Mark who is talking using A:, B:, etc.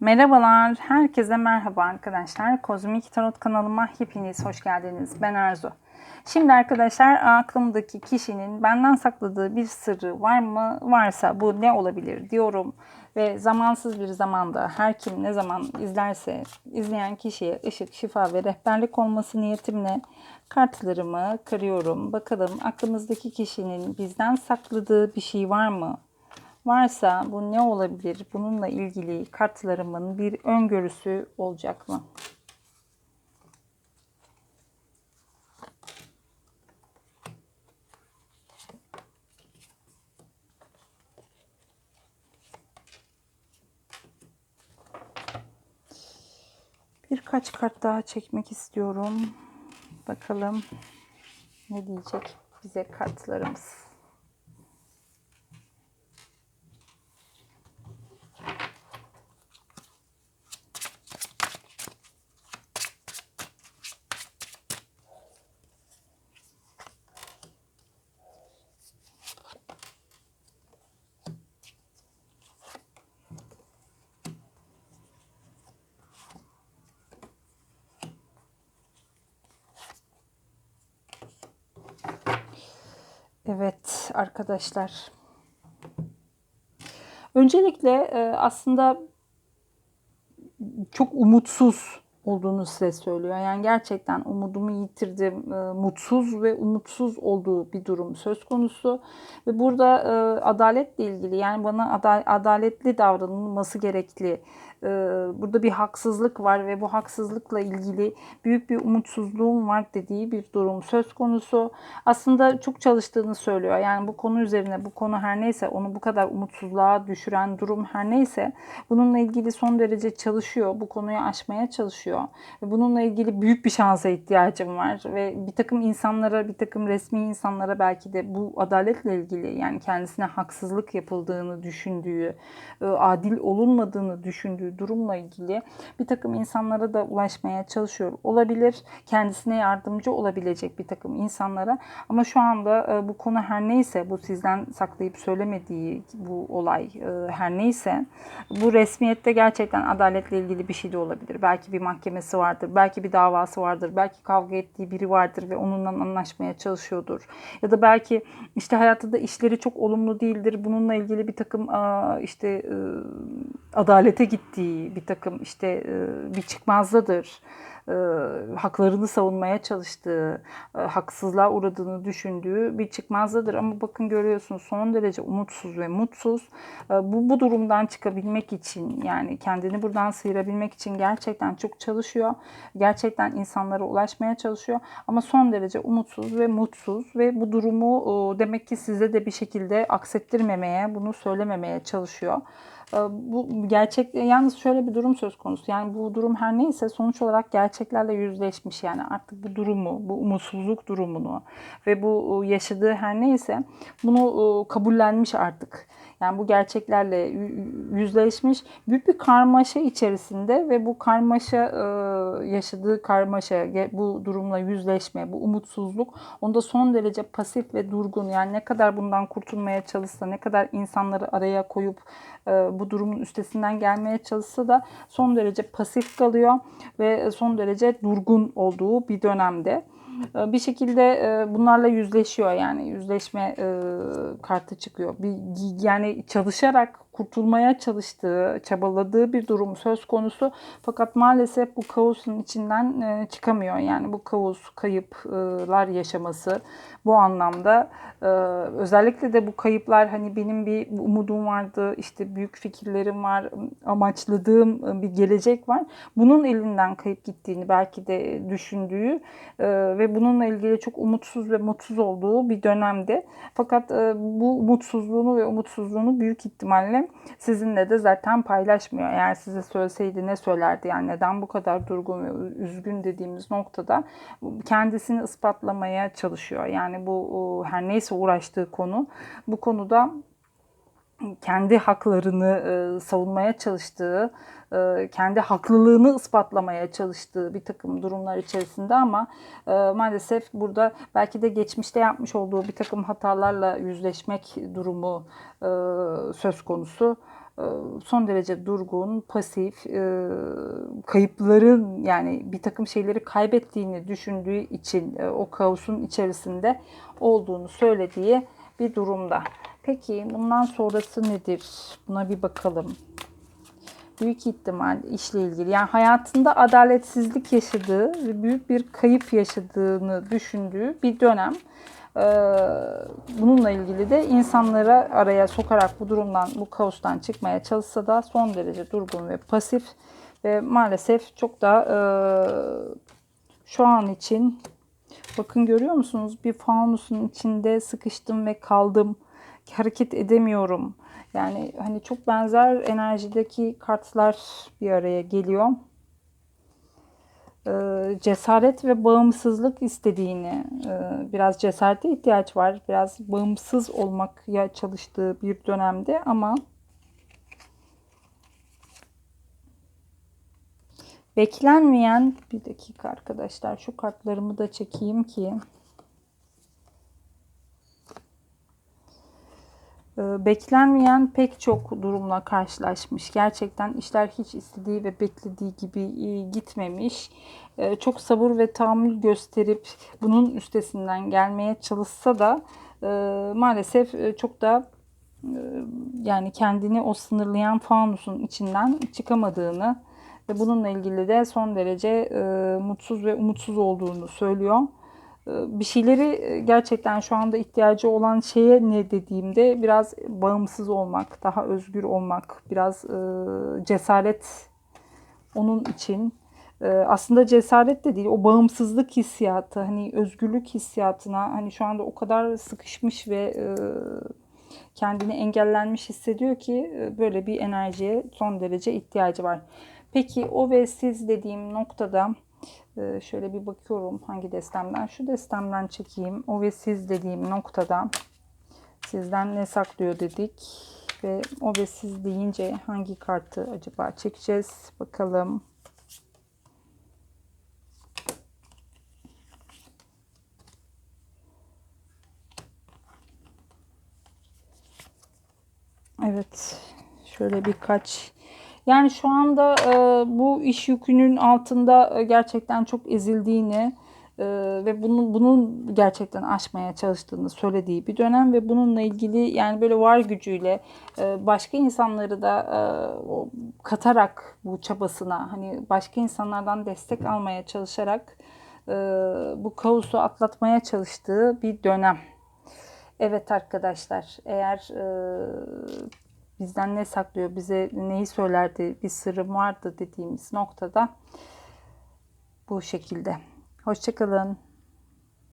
A: Merhabalar, herkese merhaba arkadaşlar. Kozmik Tarot kanalıma hepiniz hoş geldiniz. Ben Arzu. Şimdi arkadaşlar aklımdaki kişinin benden sakladığı bir sırrı var mı? Varsa bu ne olabilir diyorum. Ve zamansız bir zamanda her kim ne zaman izlerse izleyen kişiye ışık, şifa ve rehberlik olması niyetimle kartlarımı kırıyorum. Bakalım aklımızdaki kişinin bizden sakladığı bir şey var mı? Varsa bu ne olabilir? Bununla ilgili kartlarımın bir öngörüsü olacak mı? Birkaç kart daha çekmek istiyorum. Bakalım ne diyecek bize kartlarımız. Evet arkadaşlar. Öncelikle e, aslında çok umutsuz olduğunu size söylüyor. Yani gerçekten umudumu yitirdim, e, mutsuz ve umutsuz olduğu bir durum söz konusu. Ve burada e, adaletle ilgili yani bana adaletli davranılması gerekli burada bir haksızlık var ve bu haksızlıkla ilgili büyük bir umutsuzluğum var dediği bir durum söz konusu. Aslında çok çalıştığını söylüyor. Yani bu konu üzerine bu konu her neyse onu bu kadar umutsuzluğa düşüren durum her neyse bununla ilgili son derece çalışıyor. Bu konuyu aşmaya çalışıyor. Ve bununla ilgili büyük bir şansa ihtiyacım var ve bir takım insanlara bir takım resmi insanlara belki de bu adaletle ilgili yani kendisine haksızlık yapıldığını düşündüğü, e, adil olunmadığını düşündüğü durumla ilgili bir takım insanlara da ulaşmaya çalışıyor olabilir. Kendisine yardımcı olabilecek bir takım insanlara. Ama şu anda e, bu konu her neyse bu sizden saklayıp söylemediği bu olay e, her neyse bu resmiyette gerçekten adaletle ilgili bir şey de olabilir. Belki bir mahkemesi vardır, belki bir davası vardır, belki kavga ettiği biri vardır ve onunla anlaşmaya çalışıyordur. Ya da belki işte hayatta da işleri çok olumlu değildir. Bununla ilgili bir takım işte e, adalete gitti ettiği bir takım işte e, bir çıkmazdadır. E, haklarını savunmaya çalıştığı, e, haksızlığa uğradığını düşündüğü bir çıkmazdadır. Ama bakın görüyorsunuz son derece umutsuz ve mutsuz. Bu, bu durumdan çıkabilmek için yani kendini buradan sıyırabilmek için gerçekten çok çalışıyor. Gerçekten insanlara ulaşmaya çalışıyor. Ama son derece umutsuz ve mutsuz ve bu durumu demek ki size de bir şekilde aksettirmemeye, bunu söylememeye çalışıyor. Ee, bu gerçek yalnız şöyle bir durum söz konusu. Yani bu durum her neyse sonuç olarak gerçeklerle yüzleşmiş. Yani artık bu durumu, bu umutsuzluk durumunu ve bu yaşadığı her neyse bunu kabullenmiş artık. Yani bu gerçeklerle yüzleşmiş büyük bir karmaşa içerisinde ve bu karmaşa yaşadığı karmaşa, bu durumla yüzleşme, bu umutsuzluk onda son derece pasif ve durgun. Yani ne kadar bundan kurtulmaya çalışsa, ne kadar insanları araya koyup bu durumun üstesinden gelmeye çalışsa da son derece pasif kalıyor ve son derece durgun olduğu bir dönemde. Bir şekilde bunlarla yüzleşiyor yani yüzleşme kartı çıkıyor. Bir, yani çalışarak kurtulmaya çalıştığı, çabaladığı bir durum söz konusu. Fakat maalesef bu kaosun içinden e, çıkamıyor. Yani bu kaos, kayıplar yaşaması bu anlamda e, özellikle de bu kayıplar hani benim bir umudum vardı, işte büyük fikirlerim var, amaçladığım bir gelecek var. Bunun elinden kayıp gittiğini belki de düşündüğü e, ve bununla ilgili çok umutsuz ve mutsuz olduğu bir dönemde. Fakat bu mutsuzluğunu ve umutsuzluğunu büyük ihtimalle sizinle de zaten paylaşmıyor. Eğer size söyleseydi ne söylerdi? Yani neden bu kadar durgun ve üzgün dediğimiz noktada kendisini ispatlamaya çalışıyor. Yani bu her neyse uğraştığı konu bu konuda kendi haklarını e, savunmaya çalıştığı, e, kendi haklılığını ispatlamaya çalıştığı bir takım durumlar içerisinde ama e, maalesef burada belki de geçmişte yapmış olduğu bir takım hatalarla yüzleşmek durumu söz konusu. e, son derece durgun, pasif, e, kayıpların yani bir takım şeyleri kaybettiğini düşündüğü için e, o kaosun içerisinde olduğunu söylediği bir durumda. Peki bundan sonrası nedir? Buna bir bakalım. Büyük ihtimal işle ilgili yani hayatında adaletsizlik yaşadığı ve büyük bir kayıp yaşadığını düşündüğü bir dönem. Ee, bununla ilgili de insanlara araya sokarak bu durumdan, bu kaostan çıkmaya çalışsa da son derece durgun ve pasif ve maalesef çok da e, şu an için bakın görüyor musunuz bir fanusun içinde sıkıştım ve kaldım. Hareket edemiyorum. Yani hani çok benzer enerjideki kartlar bir araya geliyor. Ee, cesaret ve bağımsızlık istediğini, e, biraz cesarete ihtiyaç var, biraz bağımsız olmakya çalıştığı bir dönemde ama beklenmeyen bir dakika arkadaşlar şu kartlarımı da çekeyim ki beklenmeyen pek çok durumla karşılaşmış. Gerçekten işler hiç istediği ve beklediği gibi e, gitmemiş. Ee, çok sabır ve tahammül gösterip bunun üstesinden gelmeye çalışsa da e, maalesef e, çok da yani kendini o sınırlayan fanusun içinden çıkamadığını ve bununla ilgili de son derece mutsuz ve umutsuz olduğunu söylüyor. Ee, bir şeyleri e, gerçekten şu anda ihtiyacı olan şeye ne dediğimde biraz bağımsız olmak, daha özgür olmak, biraz e, cesaret onun için. E, aslında cesaret de değil, o bağımsızlık hissiyatı, hani özgürlük hissiyatına hani şu anda o kadar sıkışmış ve kendini engellenmiş hissediyor ki böyle bir enerjiye son derece ihtiyacı var. Peki o ve siz dediğim noktada ee, şöyle bir bakıyorum hangi destemden. Şu destemden çekeyim. O ve siz dediğim noktada sizden ne saklıyor dedik. Ve o ve siz deyince hangi kartı acaba çekeceğiz? Bakalım. Evet. Şöyle birkaç yani şu anda e, bu iş yükünün altında e, gerçekten çok ezildiğini e, ve bunun bunun gerçekten aşmaya çalıştığını söylediği bir dönem ve bununla ilgili yani böyle var gücüyle e, başka insanları da e, katarak bu çabasına hani başka insanlardan destek almaya çalışarak e, bu kaosu atlatmaya çalıştığı bir dönem. Evet arkadaşlar eğer e, bizden ne saklıyor, bize neyi söylerdi, bir sırrım vardı dediğimiz noktada bu şekilde. Hoşçakalın.